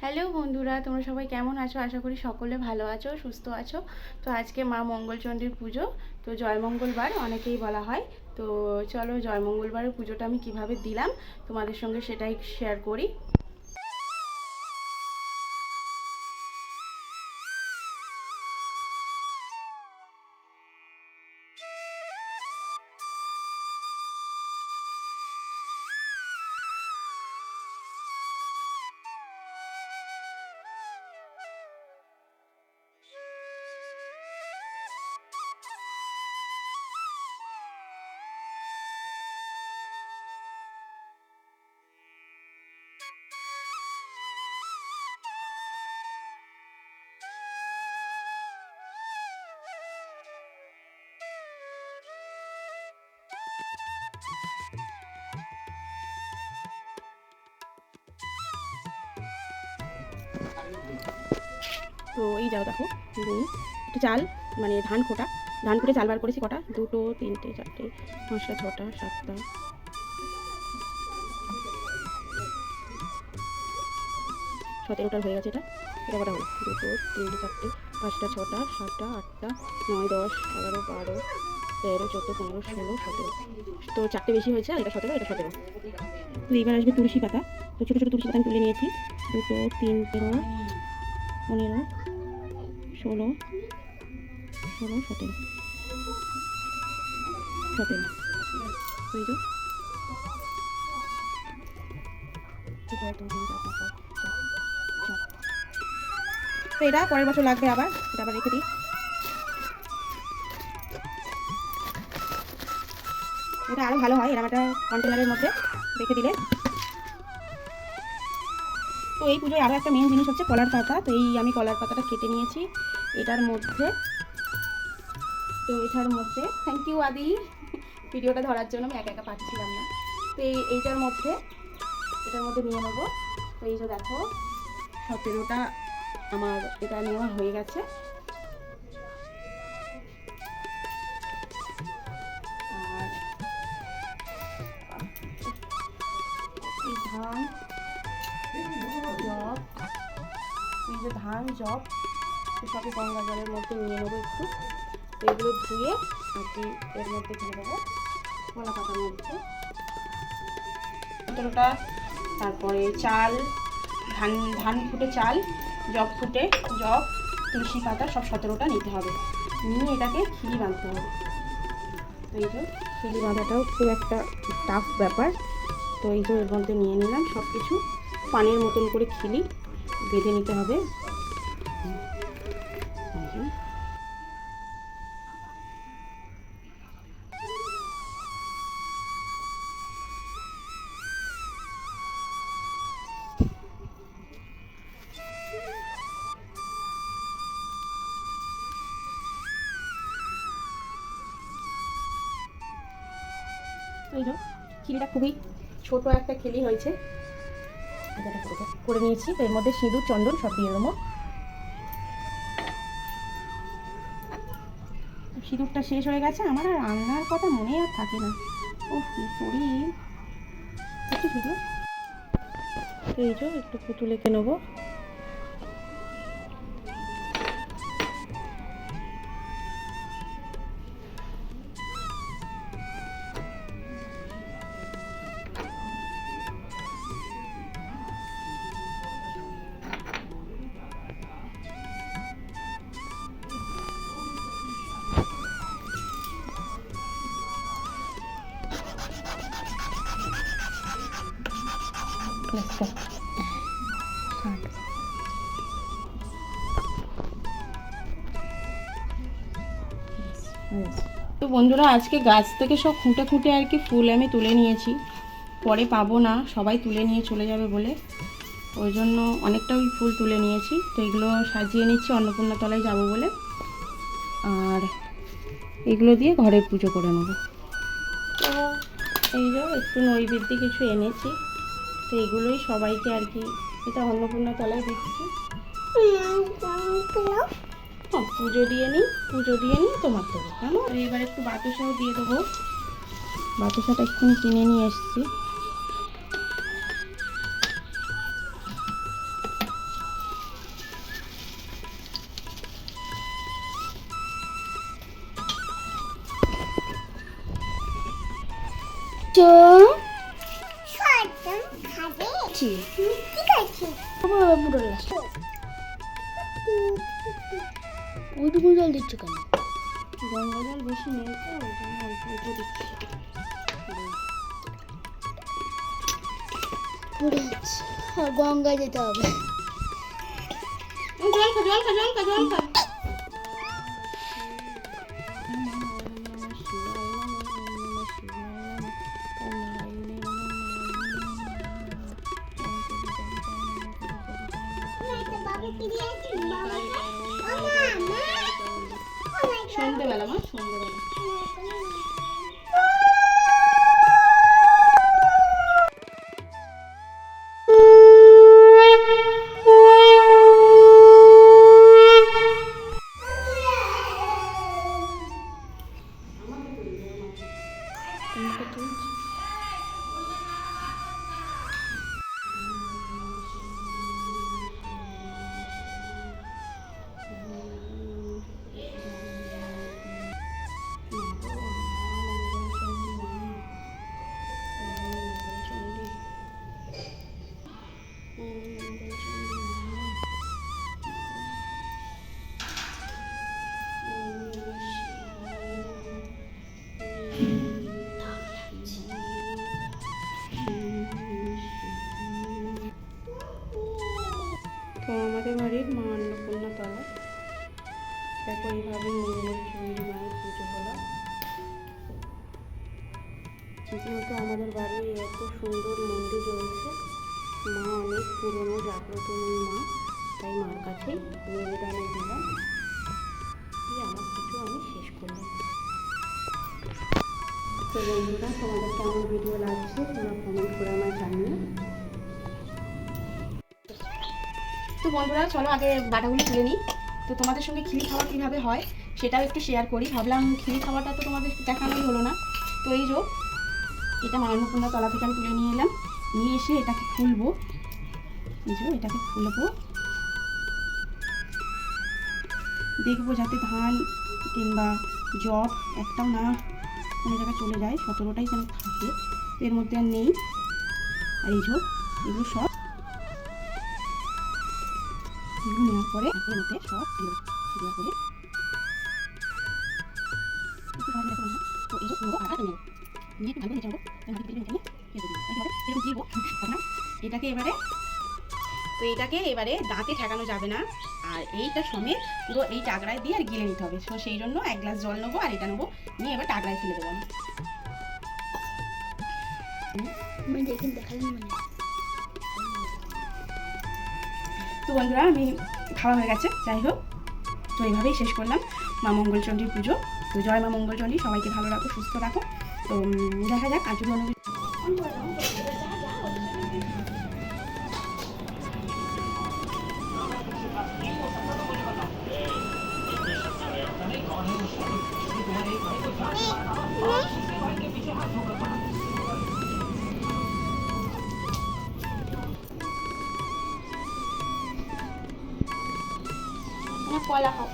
Hello বন্ধুরা, তোমরা সবাই কেমন আছো? আশা করি সকলে ভালো আছো, সুস্থ আছো। তো আজকে মা মঙ্গলচণ্ডীর পুজো, তো জয়মঙ্গলবার অনেকেই বলা হয়। তো চলো জয় মঙ্গলবারের পুজোটা আমি কীভাবে দিলাম, তোমাদের সঙ্গে সেটাই শেয়ার করি। তো এই যাও দেখো, দুই, একটু চাল মানে ধান খোটা। ধান খুঁটে চাল বার করেছি কটা? দুটো, তিনটে, চারটে, পাঁচটা, ছটা, সাতটা। সতেরোটার হয়ে গেছে এটা। এটা কটা হলো? দুটো, তিনটে, চারটে, পাঁচটা, ছটা, সাতটা, আটটা, নয়, দশ, এগারো, বারো তেরো, চোদ্দ, পনেরো, ষোলো, সতেরো। তো চারটে বেশি হয়েছে, আর এটা সতেরো এটা সতেরো। তো এবার আসবে তুলসী পাতা। তো ছোটো ছোটো তুলসী পাতা আমি তুলে নিয়েছি। দুটো, তিন পনেরো পনেরো, ষোলো ষোলো, সতেরো। সতেরো। তো এটা পরের বছর লাগবে আবার। এটা আবার রেখে দিই। এটা আরও ভালো হয় এরকম একটা কন্টেনারের মধ্যে রেখে দিলে। তো এই পুজোয় আরও একটা মেন জিনিস হচ্ছে কলার পাতা। তো এই আমি কলার পাতাটা কেটে নিয়েছি এটার মধ্যে। তো এটার মধ্যে থ্যাংক ইউ আদি। ভিডিওটা ধরার জন্য আমি একা একা পাচ্ছিলাম না। তো এই, এইটার মধ্যে, এটার মধ্যে নিয়ে নেব। তো এই যে দেখো, সতেরোটা আমার এটা নেওয়া হয়ে গেছে। যে ধান জব সবই গঙ্গা জলের মধ্যে নিয়ে নেব একটু। এগুলো ধুয়ে কি এর মধ্যে দিয়ে দেবো কলা পাতার মধ্যে সতেরোটা তারপরে চাল, ধান ধান ফুটে চাল, জব ফুটে, জব, তুলসী পাতা, সব সতেরোটা নিতে হবে। নিয়ে এটাকে খিলি বাঁধতে হবে। এই যে খিলি বাঁধাটাও খুব একটা টাফ ব্যাপার। তো এই যে এর মধ্যে নিয়ে নিলাম সব কিছু পানের মতন করে খিলি। বেঁধে নিতে হবে। খুবই ছোট একটা খেলি হয়েছে। করে নিয়েছি, এর মধ্যে সিঁদুর, চন্দন, সব দিয়ে দেবো। সিঁদুরটা শেষ হয়ে গেছে, আমার আর রান্নার কথা মনে আর থাকে না। ও কি করি? একটু সিঁদুর। এই যে একটু পুতুল এঁকে নেব। Go. তো বন্ধুরা, আজকে গাছ থেকে সব খুঁটে খুঁটে আর কি ফুল আমি তুলে নিয়েছি। পরে পাবো না, সবাই তুলে নিয়ে চলে যাবে বলে। ওই জন্য অনেকটা ওই ফুল তুলে নিয়েছি। তো এগুলো সাজিয়ে নিচ্ছি অন্নপূর্ণা তলায় যাব বলে। আর এগুলো দিয়ে ঘরের পুজো করে নেব। তো এই যে একটু নৈবেদ্য কিছু এনেছি। তো এগুলোই সবাইকে আর কি। এটা অন্নপূর্ণা তলায় দিচ্ছি। হ্যাঁ, পুজো দিয়ে নিই, পুজো দিয়ে নিই, তোমার তো কেমন এবার একটু বাতাসাও দিয়ে দেবো। বাতাসাটা একটু কিনে নিয়ে এসছি। Sure. বাবা, পুরো last। ওইটুকু জল দিচ্ছ কেন গঙ্গা জল বেশি নেই তো ওই জন্য অল্প অল্প দিচ্ছি পড়ে যাচ্ছে আর গঙ্গায় সন্ধ্যেবেলা মা সন্ধ্যেবেলা। তো আমাদের বাড়ির মা অন্নপূর্ণা তলা। দেখো এইভাবে মঙ্গল চণ্ডী মায়ের পুজো হলো। যেহেতু আমাদের বাড়ি এত সুন্দর মন্দির রয়েছে, মা অনেক পুরনো, জাগ্রত মা, তাই মার কাছে নিবেদনে দিলাম। দিয়ে আমার পুজো আমি শেষ করলাম। তো বন্ধুরা, তোমাদের কেমন ভিডিও লাগছে তোমরা কমেন্ট করে আমায় জানিও। তো বন্ধুরা, চলো আগে বাটাগুলো তুলে নিই। তো তোমাদের সঙ্গে খিরি খাওয়া কীভাবে হয়, সেটাও একটু শেয়ার করি। ভাবলাম খিরি খাওয়াটা তো তোমাদের দেখানোই হলো না। তো এই যো, এটা মায়ানপূর্ণা তলা থেকে আমি তুলে নিয়ে এলাম। নিয়ে এসে এটাকে খুলবো। এই যো, এটাকে খুলবো। দেখব যাতে ধান কিংবা জব একটাও না কোনো জায়গায় চলে যায়, সতেরোটাই যেন থাকে। এর মধ্যে আর নেই। আর এই যো, এগুলো সব নেওয়ার পরে এর মধ্যে সব দেখো না তো এই পুরো আটা নিয়ে একটু ভালো করে দিয়ে নিয়ে দিই এরকম এটাকে এবারে তো এটাকে এবারে দাঁতে ঠেকানো যাবে না। আর এইটা সমেত পুরো এই টাকরায় দিয়ে আর গিলে নিতে হবে। তো সেই জন্য এক গ্লাস জল নেব আর এটা নেব। নিয়ে এবার টাকরায় ফেলে দেবো আমি। মানে। বন্ধুরা, আমি খাওয়া হয়ে গেছে, যাই হোক। তো এইভাবেই শেষ করলাম মা মঙ্গলচণ্ডীর পুজো। তো জয় মা মঙ্গলচণ্ডী, সবাইকে ভালো রাখো, সুস্থ রাখো। তো দেখা যাক আজ অনু কলা খাও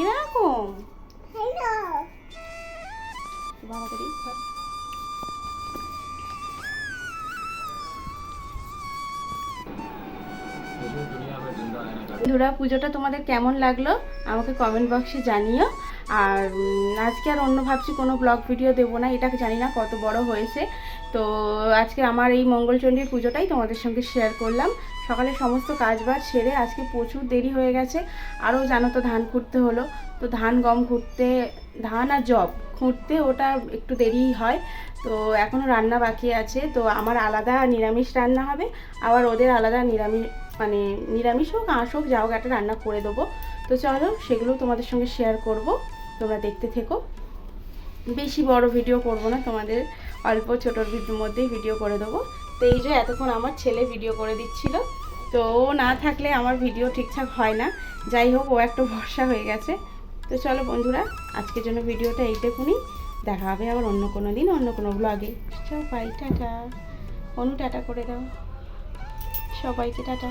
এরকম বন্ধুরা পুজোটা তোমাদের কেমন লাগল? আমাকে কমেন্ট বক্সে জানিও। আর আজকে আর অন্য ভাবছি কোনো ব্লগ ভিডিও দেবো না এটা জানি না কত বড় হয়েছে। তো আজকে আমার এই মঙ্গলচণ্ডীর পুজোটাই তোমাদের সঙ্গে শেয়ার করলাম। সকালে সমস্ত কাজবাজ সেরে আজকে প্রচুর দেরি হয়ে গেছে, আরও জানো তো ধান খুঁড়তে হলো। তো ধান, গম খুঁড়তে, ধান আর জব খুঁড়তে ওটা একটু দেরি হয়। তো এখনও রান্না বাকি আছে, তো আমার আলাদা নিরামিষ রান্না হবে, আবার ওদের আলাদা নিরামিষ মানে নিরামিষ হোক, আঁশ হোক, যা হোক একটা রান্না করে দেবো। তো চলো সেগুলো তোমাদের সঙ্গে শেয়ার করব। তোমরা দেখতে থেকো। বেশি বড় ভিডিও করব না, তোমাদের অল্প ছোটোর মধ্যেই ভিডিও করে দেবো। তো এই যে এতক্ষণ আমার ছেলে ভিডিও করে দিচ্ছিল, তো ও না থাকলে আমার ভিডিও ঠিকঠাক হয় না। যাই হোক, ও একটু ভরসা হয়ে গেছে। তো চলো বন্ধুরা, আজকের জন্য ভিডিওটা এইটুকুনি দেখা হবে আবার অন্য কোনো দিন, অন্য কোনো ব্লগে চল বাই টাটা। অনু টাটা করে দাও। সবাইকে টাটা।